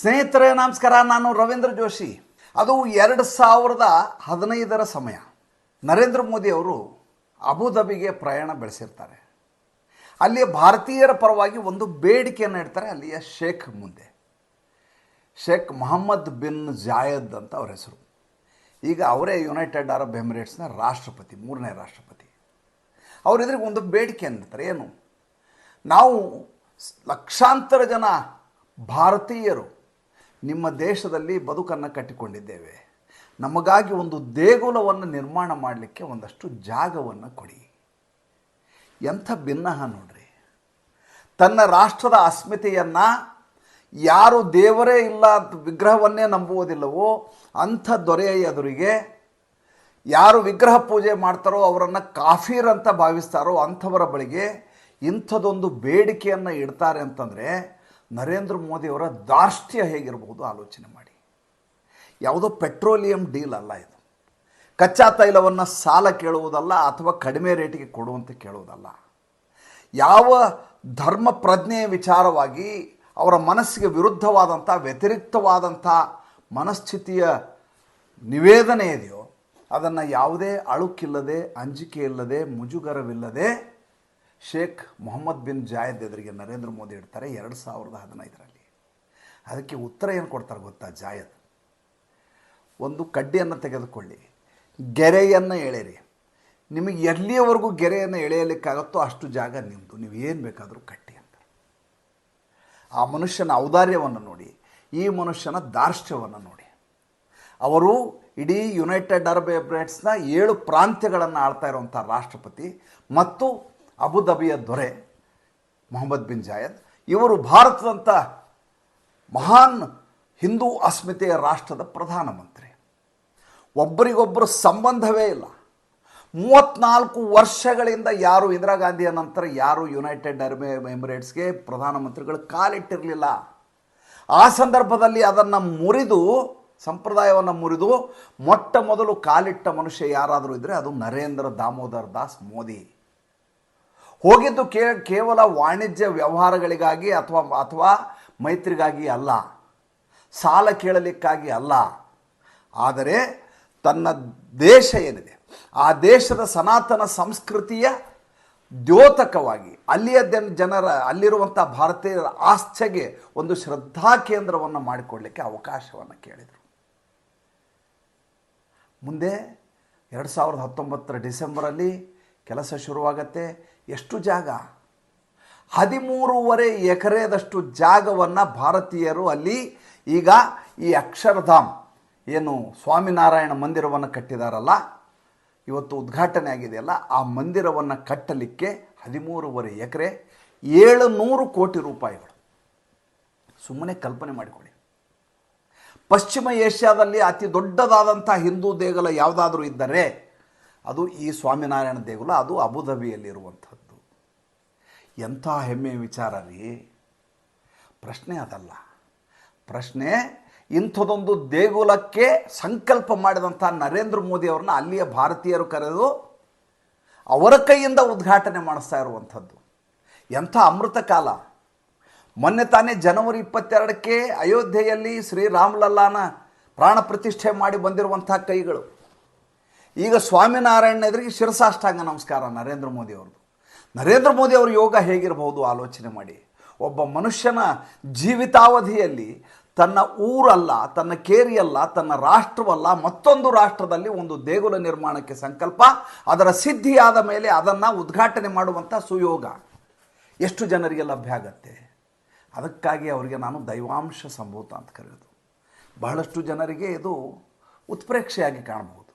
ಸ್ನೇಹಿತರೆ, ನಮಸ್ಕಾರ. ನಾನು ರವೀಂದ್ರ ಜೋಶಿ. ಅದು ಎರಡು ಸಾವಿರದ ಹದಿನೈದರ ಸಮಯ. ನರೇಂದ್ರ ಮೋದಿ ಅವರು ಅಬುಧಾಬಿಗೆ ಪ್ರಯಾಣ ಬೆಳೆಸಿರ್ತಾರೆ. ಅಲ್ಲಿಯ ಭಾರತೀಯರ ಪರವಾಗಿ ಒಂದು ಬೇಡಿಕೆಯನ್ನು ಇಡ್ತಾರೆ, ಅಲ್ಲಿಯ ಶೇಖ್ ಮುಂದೆ. ಶೇಖ್ ಮೊಹಮ್ಮದ್ ಬಿನ್ ಜಾಯದ್ ಅಂತ ಅವ್ರ ಹೆಸರು. ಈಗ ಅವರೇ ಯುನೈಟೆಡ್ ಅರಬ್ ಎಮಿರೇಟ್ಸ್ನ ರಾಷ್ಟ್ರಪತಿ, ಮೂರನೇ ರಾಷ್ಟ್ರಪತಿ. ಅವ್ರ ಎದುರಿಗೆ ಒಂದು ಬೇಡಿಕೆಯನ್ನು ಇಡ್ತಾರೆ ಏನು? ನಾವು ಲಕ್ಷಾಂತರ ಜನ ಭಾರತೀಯರು ನಿಮ್ಮ ದೇಶದಲ್ಲಿ ಬದುಕನ್ನು ಕಟ್ಟಿಕೊಂಡಿದ್ದೇವೆ. ನಮಗಾಗಿ ಒಂದು ದೇಗುಲವನ್ನು ನಿರ್ಮಾಣ ಮಾಡಲಿಕ್ಕೆ ಒಂದಷ್ಟು ಜಾಗವನ್ನು ಕೊಡಿ. ಎಂಥ ಭಿನ್ನಹ ನೋಡ್ರಿ. ತನ್ನ ರಾಷ್ಟ್ರದ ಅಸ್ಮಿತೆಯನ್ನು ಯಾರು ದೇವರೇ ಇಲ್ಲ ಅಂತ ವಿಗ್ರಹವನ್ನೇ ನಂಬುವುದಿಲ್ಲವೋ ಅಂಥ ದೊರೆಯ ಎದುರಿಗೆ ಯಾರು ವಿಗ್ರಹ ಪೂಜೆ ಮಾಡ್ತಾರೋ ಅವರನ್ನು ಕಾಫೀರ್ ಅಂತ ಭಾವಿಸ್ತಾರೋ ಅಂಥವರ ಬಳಿಗೆ ಇಂಥದೊಂದು ಬೇಡಿಕೆಯನ್ನು ಇಡ್ತಾರೆ ಅಂತಂದರೆ ನರೇಂದ್ರ ಮೋದಿಯವರ ದಾರ್ಷ್ಟ್ಯ ಹೇಗಿರಬಹುದು ಆಲೋಚನೆ ಮಾಡಿ. ಯಾವುದೋ ಪೆಟ್ರೋಲಿಯಂ ಡೀಲ್ ಅಲ್ಲ ಇದು. ಕಚ್ಚಾ ತೈಲವನ್ನು ಸಾಲ ಕೇಳುವುದಲ್ಲ ಅಥವಾ ಕಡಿಮೆ ರೇಟಿಗೆ ಕೊಡುವಂತೆ ಕೇಳುವುದಲ್ಲ. ಯಾವ ಧರ್ಮ ಪ್ರಜ್ಞೆಯ ವಿಚಾರವಾಗಿ ಅವರ ಮನಸ್ಸಿಗೆ ವಿರುದ್ಧವಾದಂಥ, ವ್ಯತಿರಿಕ್ತವಾದಂಥ ಮನಸ್ಥಿತಿಯ ನಿವೇದನೆ ಇದೆಯೋ, ಅದನ್ನು ಯಾವುದೇ ಅಳುಕಿಲ್ಲದೆ ಅಂಜಿಕೆ ಇಲ್ಲದೆ ಮುಜುಗರವಿಲ್ಲದೆ ಶೇಖ್ ಮೊಹಮ್ಮದ್ ಬಿನ್ ಜಾಯದ್ ಎದುರಿಗೆ ನರೇಂದ್ರ ಮೋದಿ ಇಡ್ತಾರೆ ಎರಡು ಸಾವಿರದ ಹದಿನೈದರಲ್ಲಿ. ಅದಕ್ಕೆ ಉತ್ತರ ಏನು ಕೊಡ್ತಾರೆ ಗೊತ್ತಾ ಜಾಯದ್? ಒಂದು ಕಡ್ಡಿಯನ್ನು ತೆಗೆದುಕೊಳ್ಳಿ. ಗೆರೆಯನ್ನು ಎಳೆಯಿರಿ. ನಿಮಗೆ ಎಲ್ಲಿಯವರೆಗೂ ಗೆರೆಯನ್ನು ಎಳೆಯಲಿಕ್ಕಾಗತ್ತೋ ಅಷ್ಟು ಜಾಗ ನಿಮ್ಮದು ನೀವು ಏನು ಬೇಕಾದರೂ ಕಟ್ಟಿ ಅಂತ. ಆ ಮನುಷ್ಯನ ಔದಾರ್ಯವನ್ನು ನೋಡಿ. ಈ ಮನುಷ್ಯನ ದಾರ್ಷ್ಟ್ಯವನ್ನು ನೋಡಿ. ಅವರು ಇಡೀ ಯುನೈಟೆಡ್ ಅರಬ್ ಎಮಿರೇಟ್ಸ್ನ ಏಳು ಪ್ರಾಂತ್ಯಗಳನ್ನು ಆಳ್ತಾ ಇರುವಂಥ ರಾಷ್ಟ್ರಪತಿ ಮತ್ತು ಅಬುಧಾಬಿಯ ದೊರೆ ಮೊಹಮ್ಮದ್ ಬಿನ್ ಜಾಯದ್. ಇವರು ಭಾರತದಂಥ ಮಹಾನ್ ಹಿಂದೂ ಅಸ್ಮಿತೆಯ ರಾಷ್ಟ್ರದ ಪ್ರಧಾನಮಂತ್ರಿ ಒಬ್ಬರಿಗೊಬ್ಬರು ಸಂಬಂಧವೇ ಇಲ್ಲ. ಮೂವತ್ನಾಲ್ಕು ವರ್ಷಗಳಿಂದ ಯಾರು ಇಂದಿರಾ ಗಾಂಧಿಯ ನಂತರ ಯಾರು ಯುನೈಟೆಡ್ ಅರಬ್ ಎಮಿರೇಟ್ಸ್ಗೆ ಪ್ರಧಾನಮಂತ್ರಿಗಳು ಕಾಲಿಟ್ಟಿರಲಿಲ್ಲ. ಆ ಸಂದರ್ಭದಲ್ಲಿ ಅದನ್ನು ಮುರಿದು, ಸಂಪ್ರದಾಯವನ್ನು ಮುರಿದು ಮೊಟ್ಟ ಮೊದಲು ಕಾಲಿಟ್ಟ ಮನುಷ್ಯ ಯಾರಾದರೂ ಇದ್ದರೆ ಅದು ನರೇಂದ್ರ ದಾಮೋದರ್ ದಾಸ್ ಮೋದಿ. ಹೋಗಿದ್ದು ಕೇ, ಕೇವಲ ವಾಣಿಜ್ಯ ವ್ಯವಹಾರಗಳಿಗಾಗಿ ಅಥವಾ ಅಥವಾ ಮೈತ್ರಿಗಾಗಿ ಅಲ್ಲ. ಸಾಲ ಕೇಳಲಿಕ್ಕಾಗಿ ಅಲ್ಲ. ಆದರೆ ತನ್ನ ದೇಶ ಏನಿದೆ, ಆ ದೇಶದ ಸನಾತನ ಸಂಸ್ಕೃತಿಯ ದ್ಯೋತಕವಾಗಿ, ಅಲ್ಲಿಯ ಜನ, ಜನರ ಅಲ್ಲಿರುವಂಥ ಭಾರತೀಯರ ಆಸ್ಥೆಗೆ ಒಂದು ಶ್ರದ್ಧಾ ಕೇಂದ್ರವನ್ನು ಮಾಡಿಕೊಡಲಿಕ್ಕೆ ಅವಕಾಶವನ್ನು ಕೇಳಿದರು. ಮುಂದೆ ಎರಡು ಸಾವಿರದ ಹತ್ತೊಂಬತ್ತರ ಡಿಸೆಂಬರಲ್ಲಿ ಕೆಲಸ ಶುರುವಾಗತ್ತೆ ಎಷ್ಟು ಜಾಗ? ಹದಿಮೂರುವರೆ ಎಕರೆದಷ್ಟು ಜಾಗವನ್ನು ಭಾರತೀಯರು ಅಲ್ಲಿ ಈಗ ಈ ಅಕ್ಷರಧಾಮ್ ಏನು ಸ್ವಾಮಿನಾರಾಯಣ ಮಂದಿರವನ್ನು ಕಟ್ಟಿದಾರಲ್ಲ, ಇವತ್ತು ಉದ್ಘಾಟನೆ ಆಗಿದೆಯಲ್ಲ, ಆ ಮಂದಿರವನ್ನು ಕಟ್ಟಲಿಕ್ಕೆ ಹದಿಮೂರುವರೆ ಎಕರೆ ಏಳು ನೂರು ಕೋಟಿ ರೂಪಾಯಿಗಳು. ಸುಮ್ಮನೆ ಕಲ್ಪನೆ ಮಾಡಿಕೊಳ್ಳಿ. ಪಶ್ಚಿಮ ಏಷ್ಯಾದಲ್ಲಿ ಅತಿ ದೊಡ್ಡದಾದಂಥ ಹಿಂದೂ ದೇಗುಲ ಯಾವುದಾದ್ರೂ ಇದ್ದರೆ ಅದು ಈ ಸ್ವಾಮಿನಾರಾಯಣ ದೇಗುಲ, ಅದು ಅಬುಧಾಬಿಯಲ್ಲಿರುವಂಥದ್ದು. ಎಂಥ ಹೆಮ್ಮೆಯ ವಿಚಾರ ರೀ. ಪ್ರಶ್ನೆ ಅದಲ್ಲ. ಪ್ರಶ್ನೆ, ಇಂಥದೊಂದು ದೇಗುಲಕ್ಕೆ ಸಂಕಲ್ಪ ಮಾಡಿದಂಥ ನರೇಂದ್ರ ಮೋದಿ ಅವ್ರನ್ನ ಅಲ್ಲಿಯ ಭಾರತೀಯರು ಕರೆದು ಅವರ ಕೈಯಿಂದ ಉದ್ಘಾಟನೆ ಮಾಡಿಸ್ತಾ ಇರುವಂಥದ್ದು. ಎಂಥ ಅಮೃತ ಕಾಲ. ಮೊನ್ನೆ ತಾನೇ ಜನವರಿ ಇಪ್ಪತ್ತೆರಡಕ್ಕೆ ಅಯೋಧ್ಯೆಯಲ್ಲಿ ಶ್ರೀರಾಮ್ಲಲ್ಲಾನ ಪ್ರಾಣ ಪ್ರತಿಷ್ಠೆ ಮಾಡಿ ಬಂದಿರುವಂಥ ಕೈಗಳು. ಈಗ ಸ್ವಾಮಿನಾರಾಯಣ ಎದುರಿಗೆ ಶಿರಸಾಷ್ಟಾಂಗ ನಮಸ್ಕಾರ ನರೇಂದ್ರ ಮೋದಿ ಅವ್ರದ್ದು. ನರೇಂದ್ರ ಮೋದಿ ಅವರು ಯೋಗ ಹೇಗಿರಬಹುದು ಆಲೋಚನೆ ಮಾಡಿ. ಒಬ್ಬ ಮನುಷ್ಯನ ಜೀವಿತಾವಧಿಯಲ್ಲಿ ತನ್ನ ಊರಲ್ಲ, ತನ್ನ ಕೇರಿಯಲ್ಲ, ತನ್ನ ರಾಷ್ಟ್ರವಲ್ಲ, ಮತ್ತೊಂದು ರಾಷ್ಟ್ರದಲ್ಲಿ ಒಂದು ದೇಗುಲ ನಿರ್ಮಾಣಕ್ಕೆ ಸಂಕಲ್ಪ, ಅದರ ಸಿದ್ಧಿಯಾದ ಮೇಲೆ ಅದನ್ನು ಉದ್ಘಾಟನೆ ಮಾಡುವಂಥ ಸುಯೋಗ. ಎಷ್ಟು ಜನರಿಗೆ ಲಭ್ಯ ಆಗತ್ತೆ? ಅದಕ್ಕಾಗಿ ಅವರಿಗೆ ನಾನು ದೈವಾಂಶ ಸಂಭೂತ ಅಂತ ಕರೆಯೋದು. ಬಹಳಷ್ಟು ಜನರಿಗೆ ಇದು ಉತ್ಪ್ರೇಕ್ಷೆಯಾಗಿ ಕಾಣಬಹುದು.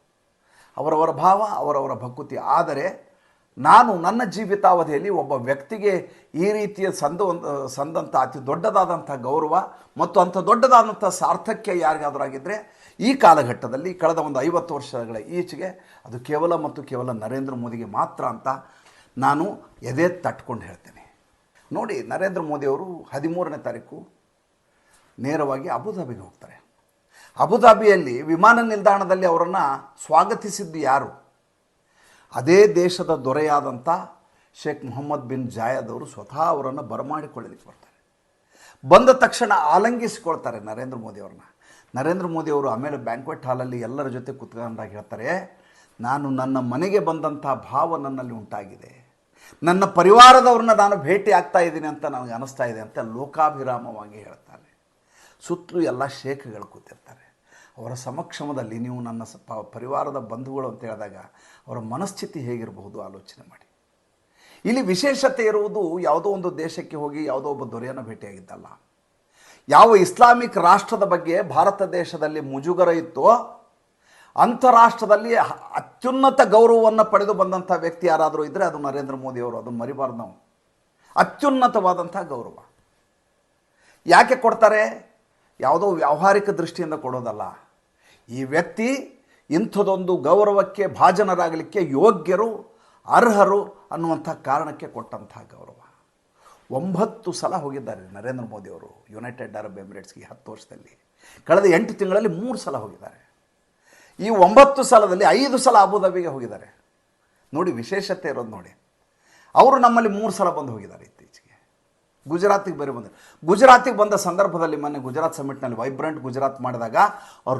ಅವರವರ ಭಾವ, ಅವರವರ ಭಕ್ತಿ. ಆದರೆ ನಾನು ನನ್ನ ಜೀವಿತಾವಧಿಯಲ್ಲಿ ಒಬ್ಬ ವ್ಯಕ್ತಿಗೆ ಈ ರೀತಿಯ ಸಂದ, ಸಂದಂಥ ಅತಿ ದೊಡ್ಡದಾದಂಥ ಗೌರವ ಮತ್ತು ಅಂಥ ದೊಡ್ಡದಾದಂಥ ಸಾರ್ಥಕ್ಯ ಯಾರಿಗಾದರೂ ಆಗಿದ್ದರೆ ಈ ಕಾಲಘಟ್ಟದಲ್ಲಿ ಕಳೆದ ಒಂದು ಐವತ್ತು ವರ್ಷಗಳ ಈಚೆಗೆ ಅದು ಕೇವಲ ಮತ್ತು ಕೇವಲ ನರೇಂದ್ರ ಮೋದಿಗೆ ಮಾತ್ರ ಅಂತ ನಾನು ಎದೆ ತಟ್ಕೊಂಡು ಹೇಳ್ತೇನೆ. ನೋಡಿ, ನರೇಂದ್ರ ಮೋದಿಯವರು ಹದಿಮೂರನೇ ತಾರೀಕು ನೇರವಾಗಿ ಅಬುಧಾಬಿಗೆ ಹೋಗ್ತಾರೆ. ಅಬುಧಾಬಿಯಲ್ಲಿ ವಿಮಾನ ನಿಲ್ದಾಣದಲ್ಲಿ ಅವರನ್ನು ಸ್ವಾಗತಿಸಿದ್ದು ಯಾರು? ಅದೇ ದೇಶದ ದೊರೆಯಾದಂಥ ಶೇಖ್ ಮೊಹಮ್ಮದ್ ಬಿನ್ ಜಾಯದ್ ಅವರು ಸ್ವತಃ ಅವರನ್ನು ಬರಮಾಡಿಕೊಳ್ಳಲಿಕ್ಕೆ ಬರ್ತಾರೆ. ಬಂದ ತಕ್ಷಣ ಆಲಂಗಿಸಿಕೊಳ್ತಾರೆ ನರೇಂದ್ರ ಮೋದಿಯವ್ರನ್ನ ನರೇಂದ್ರ ಮೋದಿಯವರು ಆಮೇಲೆ ಬ್ಯಾಂಕ್ವೆಟ್ ಹಾಲಲ್ಲಿ ಎಲ್ಲರ ಜೊತೆ ಕುತ್ಕೊಂಡಾಗ ಹೇಳ್ತಾರೆ, ನಾನು ನನ್ನ ಮನೆಗೆ ಬಂದಂಥ ಭಾವ ನನ್ನಲ್ಲಿ ಉಂಟಾಗಿದೆ. ನನ್ನ ಪರಿವಾರದವ್ರನ್ನ ನಾನು ಭೇಟಿ ಆಗ್ತಾ ಇದ್ದೀನಿ ಅಂತ ನನಗೆ ಅನಿಸ್ತಾ ಇದೆ ಅಂತ ಲೋಕಾಭಿರಾಮವಾಗಿ ಹೇಳ್ತಾರೆ. ಸುತ್ತಲೂ ಎಲ್ಲ ಶೇಖಗಳು ಕೂತಿರ್ತಾರೆ. ಅವರ ಸಮಕ್ಷಮದಲ್ಲಿ ನೀವು ನನ್ನ ಪರಿವಾರದ ಬಂಧುಗಳು ಅಂತ ಹೇಳಿದಾಗ ಅವರ ಮನಸ್ಥಿತಿ ಹೇಗಿರಬಹುದು ಆಲೋಚನೆ ಮಾಡಿ. ಇಲ್ಲಿ ವಿಶೇಷತೆ ಇರುವುದು ಯಾವುದೋ ಒಂದು ದೇಶಕ್ಕೆ ಹೋಗಿ ಯಾವುದೋ ಒಬ್ಬ ದೊರೆಯನ್ನು ಭೇಟಿಯಾಗಿದ್ದಲ್ಲ. ಯಾವ ಇಸ್ಲಾಮಿಕ್ ರಾಷ್ಟ್ರದ ಬಗ್ಗೆ ಭಾರತ ದೇಶದಲ್ಲಿ ಮುಜುಗರ ಇತ್ತೋ, ಅಂತಾರಾಷ್ಟ್ರದಲ್ಲಿ ಅತ್ಯುನ್ನತ ಗೌರವವನ್ನು ಪಡೆದು ಬಂದಂಥ ವ್ಯಕ್ತಿ ಯಾರಾದರೂ ಇದ್ದರೆ ಅದು ನರೇಂದ್ರ ಮೋದಿಯವರು ಅದನ್ನು ಮರಿಬಾರ್ದು ನಾವು. ಅತ್ಯುನ್ನತವಾದಂಥ ಗೌರವ. ಯಾಕೆ ಕೊಡ್ತಾರೆ? ಯಾವುದೋ ವ್ಯಾವಹಾರಿಕ ದೃಷ್ಟಿಯಿಂದ ಕೊಡೋದಲ್ಲ. ಈ ವ್ಯಕ್ತಿ ಇಂಥದೊಂದು ಗೌರವಕ್ಕೆ ಭಾಜನರಾಗಲಿಕ್ಕೆ ಯೋಗ್ಯರು, ಅರ್ಹರು ಅನ್ನುವಂಥ ಕಾರಣಕ್ಕೆ ಕೊಟ್ಟಂತಹ ಗೌರವ. ಒಂಬತ್ತು ಸಲ ಹೋಗಿದ್ದಾರೆ ನರೇಂದ್ರ ಮೋದಿಯವರು ಯುನೈಟೆಡ್ ಅರಬ್ ಎಮಿರೇಟ್ಸ್ಗೆ ಹತ್ತು ವರ್ಷದಲ್ಲಿ. ಕಳೆದ ಎಂಟು ತಿಂಗಳಲ್ಲಿ ಮೂರು ಸಲ ಹೋಗಿದ್ದಾರೆ. ಈ ಒಂಬತ್ತು ಸಲದಲ್ಲಿ ಐದು ಸಲ ಅಬುದಾಬಿಗೆ ಹೋಗಿದ್ದಾರೆ. ನೋಡಿ ವಿಶೇಷತೆ ಇರೋದು ನೋಡಿ. ಅವರು ನಮ್ಮಲ್ಲಿ ಮೂರು ಸಲ ಬಂದು ಹೋಗಿದ್ದಾರೆ. ಗುಜರಾತಿಗೆ ಬೇರೆ ಬಂದರು ಗುಜರಾತಿಗೆ ಬಂದ ಸಂದರ್ಭದಲ್ಲಿ ಮೊನ್ನೆ ಗುಜರಾತ್ ಸಮಿಟ್ನಲ್ಲಿ ವೈಬ್ರೆಂಟ್ ಗುಜರಾತ್ ಮಾಡಿದಾಗ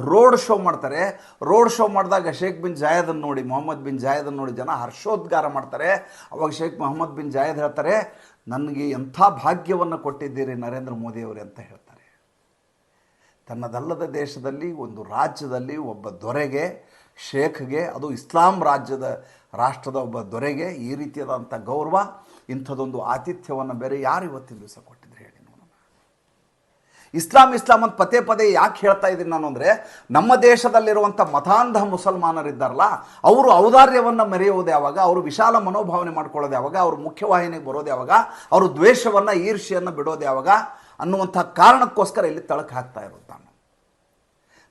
ರೋಡ್ ಶೋ ಮಾಡ್ತಾರೆ. ರೋಡ್ ಶೋ ಮಾಡಿದಾಗ ಶೇಖ್ ಬಿನ್ ಜಾಯದನ್ನು ನೋಡಿ, ಮೊಹಮ್ಮದ್ ಬಿನ್ ಜಾಯದನ್ನು ನೋಡಿ ಜನ ಹರ್ಷೋದ್ಗಾರ ಮಾಡ್ತಾರೆ. ಅವಾಗ ಶೇಖ್ ಮೊಹಮ್ಮದ್ ಬಿನ್ ಜಾಯದ್ ಹೇಳ್ತಾರೆ, ನನಗೆ ಎಂಥ ಭಾಗ್ಯವನ್ನು ಕೊಟ್ಟಿದ್ದೀರಿ ನರೇಂದ್ರ ಮೋದಿಯವರು ಅಂತ ಹೇಳ್ತಾರೆ. ತನ್ನದಲ್ಲದ ದೇಶದಲ್ಲಿ, ಒಂದು ರಾಜ್ಯದಲ್ಲಿ ಒಬ್ಬ ದೊರೆಗೆ ಶೇಖ್ಗೆ ಅದು ಇಸ್ಲಾಂ ರಾಜ್ಯದ ರಾಷ್ಟ್ರದ ಒಬ್ಬ ದೊರೆಗೆ ಈ ರೀತಿಯಾದಂಥ ಗೌರವ ಇಂಥದ್ದೊಂದು ಆತಿಥ್ಯವನ್ನು ಬೇರೆ ಯಾರು ಇವತ್ತಿನ ದಿವಸ ಕೊಟ್ಟಿದ್ರು ಹೇಳಿ ನೋಡೋಣ. ಇಸ್ಲಾಂ ಇಸ್ಲಾಂ ಅಂತ ಪದೇ ಪದೇ ಯಾಕೆ ಹೇಳ್ತಾ ಇದ್ದೀನಿ ನಾನು ಅಂದರೆ, ನಮ್ಮ ದೇಶದಲ್ಲಿರುವಂಥ ಮತಾಂಧ ಮುಸಲ್ಮಾನರಿದ್ದಾರಲ್ಲ, ಅವರು ಔದಾರ್ಯವನ್ನು ಮೆರೆಯುವುದು ಯಾವಾಗ, ಅವರು ವಿಶಾಲ ಮನೋಭಾವನೆ ಮಾಡ್ಕೊಳ್ಳೋದು ಯಾವಾಗ, ಅವರು ಮುಖ್ಯವಾಹಿನಿಗೆ ಬರೋದು ಯಾವಾಗ, ಅವರು ದ್ವೇಷವನ್ನು ಈರ್ಷೆಯನ್ನು ಬಿಡೋದು ಯಾವಾಗ ಅನ್ನುವಂಥ ಕಾರಣಕ್ಕೋಸ್ಕರ ಇಲ್ಲಿ ತಳಕ ಹಾಕ್ತಾ ಇರೋದು ನಾನು.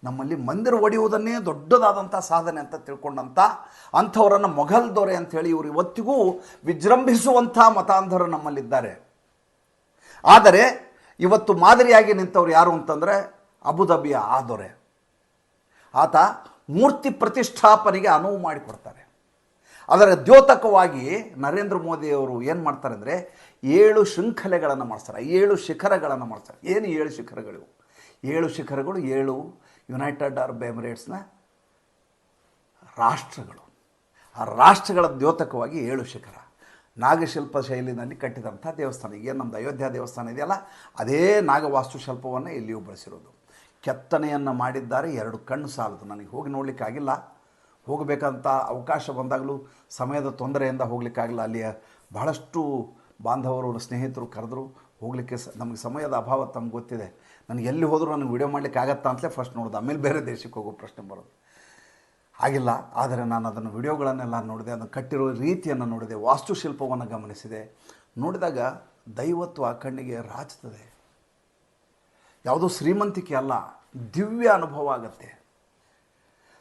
ನಮ್ಮಲ್ಲಿ ಮಂದಿರ ಒಡೆಯುವುದನ್ನೇ ದೊಡ್ಡದಾದಂಥ ಸಾಧನೆ ಅಂತ ತಿಳ್ಕೊಂಡಂಥ ಅಂಥವರನ್ನು ಮೊಘಲ್ ದೊರೆ ಅಂಥೇಳಿ ಇವರು ಇವತ್ತಿಗೂ ವಿಜೃಂಭಿಸುವಂಥ ಮತಾಂಧರು ನಮ್ಮಲ್ಲಿದ್ದಾರೆ. ಆದರೆ ಇವತ್ತು ಮಾದರಿಯಾಗಿ ನಿಂತವ್ರು ಯಾರು ಅಂತಂದರೆ ಅಬುದಾಬಿಯ ಆ ದೊರೆ. ಆತ ಮೂರ್ತಿ ಪ್ರತಿಷ್ಠಾಪನೆಗೆ ಅನುವು ಮಾಡಿಕೊಡ್ತಾರೆ. ಅದರ ದ್ಯೋತಕವಾಗಿ ನರೇಂದ್ರ ಮೋದಿಯವರು ಏನು ಮಾಡ್ತಾರೆ ಅಂದರೆ ಏಳು ಶೃಂಖಲೆಗಳನ್ನು ಮಾಡ್ತಾರೆ ಏಳು ಶಿಖರಗಳನ್ನು ಮಾಡ್ತಾರೆ ಏನು ಏಳು ಶಿಖರಗಳು ಏಳು ಶಿಖರಗಳು ಏಳು ಯುನೈಟೆಡ್ ಅರಬ್ ಎಮಿರೇಟ್ಸ್ನ ರಾಷ್ಟ್ರಗಳು. ಆ ರಾಷ್ಟ್ರಗಳ ದ್ಯೋತಕವಾಗಿ ಏಳು ಶಿಖರ. ನಾಗಶಿಲ್ಪ ಶೈಲಿನಲ್ಲಿ ಕಟ್ಟಿದಂಥ ದೇವಸ್ಥಾನ. ಈಗ ನಮ್ಮದು ಅಯೋಧ್ಯ ದೇವಸ್ಥಾನ ಇದೆಯಲ್ಲ, ಅದೇ ನಾಗವಾಸ್ತುಶಿಲ್ಪವನ್ನು ಇಲ್ಲಿಯೂ ಬಳಸಿರೋದು. ಕೆತ್ತನೆಯನ್ನು ಮಾಡಿದ್ದಾರೆ, ಎರಡು ಕಣ್ಣು ಸಾಲದು. ನನಗೆ ಹೋಗಿ ನೋಡಲಿಕ್ಕಾಗಿಲ್ಲ ಹೋಗಬೇಕಂತ ಅವಕಾಶ ಬಂದಾಗಲೂ ಸಮಯದ ತೊಂದರೆಯಿಂದ ಹೋಗಲಿಕ್ಕಾಗಿಲ್ಲ ಅಲ್ಲಿಯ ಬಹಳಷ್ಟು ಬಾಂಧವರು, ಸ್ನೇಹಿತರು ಕರೆದ್ರು ಹೋಗಲಿಕ್ಕೆ ನಮಗೆ ಸಮಯದ ಅಭಾವ ತಮ್ಗೆ ಗೊತ್ತಿದೆ. ನನಗೆ ಎಲ್ಲಿ ಹೋದರೂ ನನಗೆ ವಿಡಿಯೋ ಮಾಡಲಿಕ್ಕೆ ಆಗತ್ತಾ ಅಂತಲೇ ಫಸ್ಟ್ ನೋಡಿದೆ. ಆಮೇಲೆ ಬೇರೆ ದೇಶಕ್ಕೆ ಹೋಗೋ ಪ್ರಶ್ನೆ ಬರೋದು. ಆಗಿಲ್ಲ. ಆದರೆ ನಾನು ಅದನ್ನು ವಿಡಿಯೋಗಳನ್ನೆಲ್ಲ ನೋಡಿದೆ. ಅದನ್ನು ಕಟ್ಟಿರೋ ರೀತಿಯನ್ನು ನೋಡಿದೆ. ವಾಸ್ತುಶಿಲ್ಪವನ್ನು ಗಮನಿಸಿದೆ. ನೋಡಿದಾಗ ದೈವತ್ವ ಕಣ್ಣಿಗೆ ರಾಚುತ್ತದೆ. ಯಾವುದೋ ಶ್ರೀಮಂತಿಕೆ ಅಲ್ಲ. ದಿವ್ಯ ಅನುಭವ ಆಗತ್ತೆ.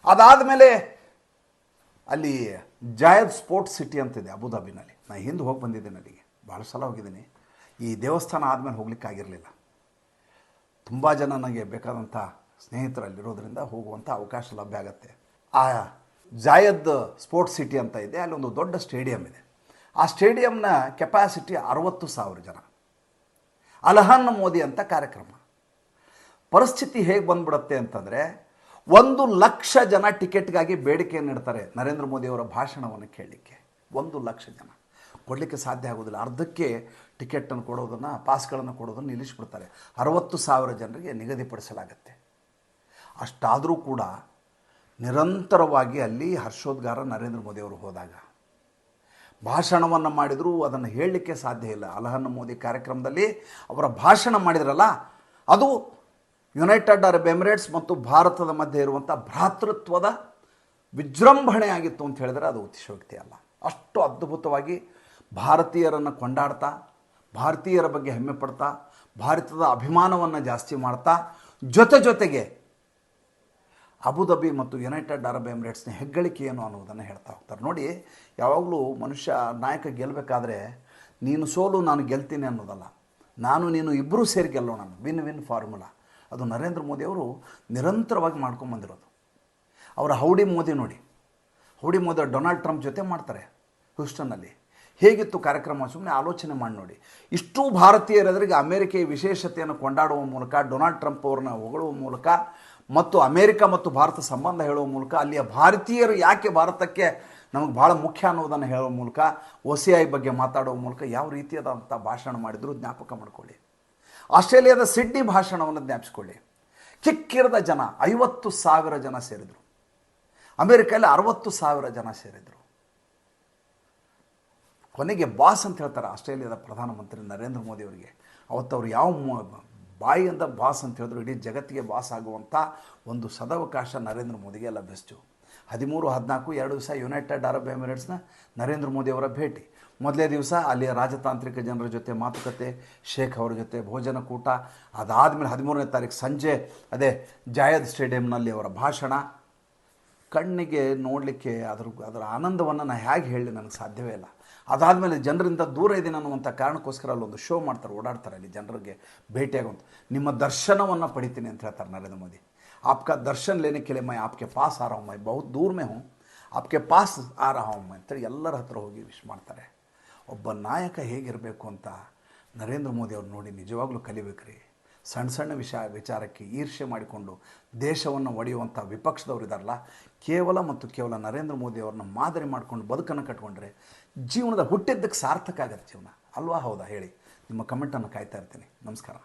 ಅದಾದ ಮೇಲೆ ಅಲ್ಲಿ ಜಾಯದ್ ಸ್ಪೋರ್ಟ್ಸ್ ಸಿಟಿ ಅಂತಿದೆ ಅಬುದಾಬಿನಲ್ಲಿ ನಾನು ಹಿಂದೆ ಹೋಗಿ ಬಂದಿದ್ದೇನೆ ಅಲ್ಲಿಗೆ. ಭಾಳ ಸಲ ಹೋಗಿದ್ದೀನಿ. ಈ ದೇವಸ್ಥಾನ ಆದಮೇಲೆ ಹೋಗ್ಲಿಕ್ಕೆ ಆಗಿರಲಿಲ್ಲ. ತುಂಬ ಜನ ನನಗೆ ಬೇಕಾದಂಥ ಸ್ನೇಹಿತರಲ್ಲಿರೋದ್ರಿಂದ ಹೋಗುವಂಥ ಅವಕಾಶ ಲಭ್ಯ ಆಗುತ್ತೆ. ಆ ಜಾಯದ್ ಸ್ಪೋರ್ಟ್ಸ್ ಸಿಟಿ ಅಂತ ಇದೆ, ಅಲ್ಲಿ ಒಂದು ದೊಡ್ಡ ಸ್ಟೇಡಿಯಂ ಇದೆ. ಆ ಸ್ಟೇಡಿಯಂನ ಕೆಪಾಸಿಟಿ ಅರವತ್ತು ಸಾವಿರ ಜನ. ಅಲಹನ್ ಮೋದಿ ಅಂತ ಕಾರ್ಯಕ್ರಮ. ಪರಿಸ್ಥಿತಿ ಹೇಗೆ ಬಂದ್ಬಿಡುತ್ತೆ ಅಂತಂದರೆ, ಒಂದು ಲಕ್ಷ ಜನ ಟಿಕೆಟ್ಗಾಗಿ ಬೇಡಿಕೆಯನ್ನು ಇಡ್ತಾರೆ ನರೇಂದ್ರ ಮೋದಿಯವರ ಭಾಷಣವನ್ನು ಕೇಳಲಿಕ್ಕೆ. ಒಂದು ಲಕ್ಷ ಜನ. ಕೊಡಲಿಕ್ಕೆ ಸಾಧ್ಯ ಆಗೋದಿಲ್ಲ. ಅರ್ಧಕ್ಕೆ ಟಿಕೆಟನ್ನು ಕೊಡೋದನ್ನು, ಪಾಸ್ಗಳನ್ನು ಕೊಡೋದನ್ನು ನಿಲ್ಲಿಸಿಬಿಡ್ತಾರೆ. ಅರವತ್ತು ಸಾವಿರ ಜನರಿಗೆ ನಿಗದಿಪಡಿಸಲಾಗತ್ತೆ. ಅಷ್ಟಾದರೂ ಕೂಡ ನಿರಂತರವಾಗಿ ಅಲ್ಲಿ ಹರ್ಷೋದ್ಗಾರ ನರೇಂದ್ರ ಮೋದಿಯವರು ಹೋದಾಗ, ಭಾಷಣವನ್ನು ಮಾಡಿದರೂ, ಅದನ್ನು ಹೇಳಲಿಕ್ಕೆ ಸಾಧ್ಯ ಇಲ್ಲ. ಅಲಹನ್ ಮೋದಿ ಕಾರ್ಯಕ್ರಮದಲ್ಲಿ ಅವರ ಭಾಷಣ ಮಾಡಿದ್ರಲ್ಲ, ಅದು ಯುನೈಟೆಡ್ ಅರಬ್ ಎಮಿರೇಟ್ಸ್ ಮತ್ತು ಭಾರತದ ಮಧ್ಯೆ ಇರುವಂಥ ಭ್ರಾತೃತ್ವದ ವಿಜೃಂಭಣೆ ಆಗಿತ್ತು ಅಂತ ಹೇಳಿದ್ರೆ ಅದು ಅತಿಶಯೋಕ್ತಿ ಅಲ್ಲ. ಅಷ್ಟು ಅದ್ಭುತವಾಗಿ ಭಾರತೀಯರನ್ನು ಕೊಂಡಾಡ್ತಾ ಭಾರತೀಯರ ಬಗ್ಗೆ ಹೆಮ್ಮೆ ಪಡ್ತಾ, ಭಾರತದ ಅಭಿಮಾನವನ್ನು ಜಾಸ್ತಿ ಮಾಡ್ತಾ, ಜೊತೆ ಜೊತೆಗೆ ಅಬುಧಾಬಿ ಮತ್ತು ಯುನೈಟೆಡ್ ಅರಬ್ ಎಮಿರೇಟ್ಸ್ನ ಹೆಗ್ಗಳಿಕೆ ಏನು ಅನ್ನೋದನ್ನು ಹೇಳ್ತಾ ಹೋಗ್ತಾರೆ. ನೋಡಿ, ಯಾವಾಗಲೂ ಮನುಷ್ಯ ನಾಯಕ ಗೆಲ್ಲಬೇಕಾದ್ರೆ ನೀನು ಸೋಲು, ನಾನು ಗೆಲ್ತೀನಿ ಅನ್ನೋದಲ್ಲ. ನಾನು, ನೀನು ಇಬ್ಬರೂ ಸೇರಿ ಗೆಲ್ಲೋಣ ವಿನ್ ವಿನ್ ಫಾರ್ಮುಲಾ. ಅದು ನರೇಂದ್ರ ಮೋದಿ ಅವರು ನಿರಂತರವಾಗಿ ಮಾಡ್ಕೊಂಬಂದಿರೋದು ಅವರ ಹೌಡಿ ಮೋದಿ ನೋಡಿ. ಹೌಡಿ ಮೋದಿ ಡೊನಾಲ್ಡ್ ಟ್ರಂಪ್ ಜೊತೆ ಮಾಡ್ತಾರೆ ಹ್ಯೂಸ್ಟನ್ನಲ್ಲಿ. ಹೇಗಿತ್ತು ಕಾರ್ಯಕ್ರಮ? ಸುಮ್ಮನೆ ಆಲೋಚನೆ ಮಾಡಿ ನೋಡಿ. ಇಷ್ಟು ಭಾರತೀಯರೆದುರಿಗೆ ಅಮೇರಿಕೆಯ ವಿಶೇಷತೆಯನ್ನು ಕೊಂಡಾಡುವ ಮೂಲಕ, ಡೊನಾಲ್ಡ್ ಟ್ರಂಪ್ ಅವ್ರನ್ನ ಹೊಗಳುವ ಮೂಲಕ ಮತ್ತು ಅಮೇರಿಕ ಮತ್ತು ಭಾರತ ಸಂಬಂಧ ಹೇಳುವ ಮೂಲಕ, ಅಲ್ಲಿಯ ಭಾರತೀಯರು ಯಾಕೆ ಭಾರತಕ್ಕೆ ನಮಗೆ ಭಾಳ ಮುಖ್ಯ ಅನ್ನೋದನ್ನು ಹೇಳುವ ಮೂಲಕ, ಒ ಸಿ ಐ ಬಗ್ಗೆ ಮಾತಾಡುವ ಮೂಲಕ ಯಾವ ರೀತಿಯಾದಂಥ ಭಾಷಣ ಮಾಡಿದರೂ ಜ್ಞಾಪಕ ಮಾಡಿಕೊಳ್ಳಿ. ಆಸ್ಟ್ರೇಲಿಯಾದ ಸಿಡ್ನಿ ಭಾಷಣವನ್ನು ಜ್ಞಾಪಿಸ್ಕೊಳ್ಳಿ. ಕಿಕ್ಕಿರದ ಜನ, ಐವತ್ತು ಸಾವಿರ ಜನ ಸೇರಿದರು. ಅಮೇರಿಕಲ್ಲಿ ಅರವತ್ತು ಸಾವಿರ ಜನ ಸೇರಿದರು. ಕೊನೆಗೆ ಬಾಸ್ ಅಂತ ಹೇಳ್ತಾರೆ ಆಸ್ಟ್ರೇಲಿಯಾದ ಪ್ರಧಾನಮಂತ್ರಿ ನರೇಂದ್ರ ಮೋದಿ ಅವರಿಗೆ. ಅವತ್ತು ಅವರು ಯಾವ ಬಾಯಿ ಬಾಯಿಯಿಂದ ಬಾಸ್ ಅಂತ ಹೇಳಿದ್ರು, ಇಡೀ ಜಗತ್ತಿಗೆ ಬಾಸ್ ಆಗುವಂಥ ಒಂದು ಸದಾವಕಾಶ ನರೇಂದ್ರ ಮೋದಿಗೆ ಲಭಿಸ್ತು ಹದಿಮೂರು, ಹದಿನಾಲ್ಕು, ಎರಡು ದಿವಸ ಯುನೈಟೆಡ್ ಅರಬ್ ಎಮಿರೇಟ್ಸ್ನ ನರೇಂದ್ರ ಮೋದಿ ಅವರ ಭೇಟಿ. ಮೊದಲೇ ದಿವಸ ಅಲ್ಲಿಯ ರಾಜತಾಂತ್ರಿಕ ಜನರ ಜೊತೆ ಮಾತುಕತೆ, ಶೇಖ್ ಅವರ ಜೊತೆ ಭೋಜನ ಕೂಟ. ಅದಾದಮೇಲೆ ಹದಿಮೂರನೇ ತಾರೀಕು ಸಂಜೆ ಅದೇ ಜಾಯದ್ ಸ್ಟೇಡಿಯಂನಲ್ಲಿ ಅವರ ಭಾಷಣ. ಕಣ್ಣಿಗೆ ನೋಡಲಿಕ್ಕೆ ಅದ್ರ, ಅದರ ಆನಂದವನ್ನು ನಾನು ಹೇಗೆ ಹೇಳಿ ನನಗೆ ಸಾಧ್ಯವೇ ಇಲ್ಲ. ಅದಾದಮೇಲೆ ಜನರಿಂದ ದೂರ ಇದ್ದೀನಿ ಅನ್ನುವಂಥ ಕಾರಣಕ್ಕೋಸ್ಕರ ಅಲ್ಲೊಂದು ಶೋ ಮಾಡ್ತಾರೆ, ಓಡಾಡ್ತಾರೆ ಅಲ್ಲಿ ಜನರಿಗೆ ಭೇಟಿಯಾಗುವಂಥ. ನಿಮ್ಮ ದರ್ಶನವನ್ನು ಪಡಿತೀನಿ ಅಂತ ಹೇಳ್ತಾರೆ ನರೇಂದ್ರ ಮೋದಿ. ಆಪ್ಕ ದರ್ಶನ್ ಲೇನೆ ಕೆಲೆ ಮೈ, ಆಪ್ಕೆ ಪಾಸ್ ಆ ಮೈ ಬಹು ದೂರ ಮೇ ಹ್ಞೂ ಆಪ್ಕೆ ಪಾಸ್ ಆರ ಹೋಮ್ ಅಂತೇಳಿ ಎಲ್ಲರ ಹತ್ರ ಹೋಗಿ ವಿಶ್ ಮಾಡ್ತಾರೆ. ಒಬ್ಬ ನಾಯಕ ಹೇಗಿರಬೇಕು ಅಂತ ನರೇಂದ್ರ ಮೋದಿ ಅವ್ರು ನೋಡಿ ನಿಜವಾಗ್ಲೂ ಕಲಿಬೇಕ್ರಿ. ಸಣ್ಣ ಸಣ್ಣ ವಿಷಯ ವಿಚಾರಕ್ಕೆ ಈರ್ಷೆ ಮಾಡಿಕೊಂಡು ದೇಶವನ್ನು ಒಡೆಯುವಂಥ ವಿಪಕ್ಷದವರು ಇದಾರಲ್ಲ, ಕೇವಲ ಮತ್ತು ಕೇವಲ ನರೇಂದ್ರ ಮೋದಿಯವ್ರನ್ನ ಮಾದರಿ ಮಾಡ್ಕೊಂಡು ಬದುಕನ್ನು ಕಟ್ಕೊಂಡ್ರೆ ಜೀವನದ ಹುಟ್ಟಿದ್ದಕ್ಕೆ ಸಾರ್ಥಕ ಆಗತ್ತೆ ಜೀವನ. ಅಲ್ವಾ? ಹೌದಾ? ಹೇಳಿ. ನಿಮ್ಮ ಕಮೆಂಟನ್ನು ಕಾಯ್ತಾ ಇರ್ತೀನಿ. ನಮಸ್ಕಾರ.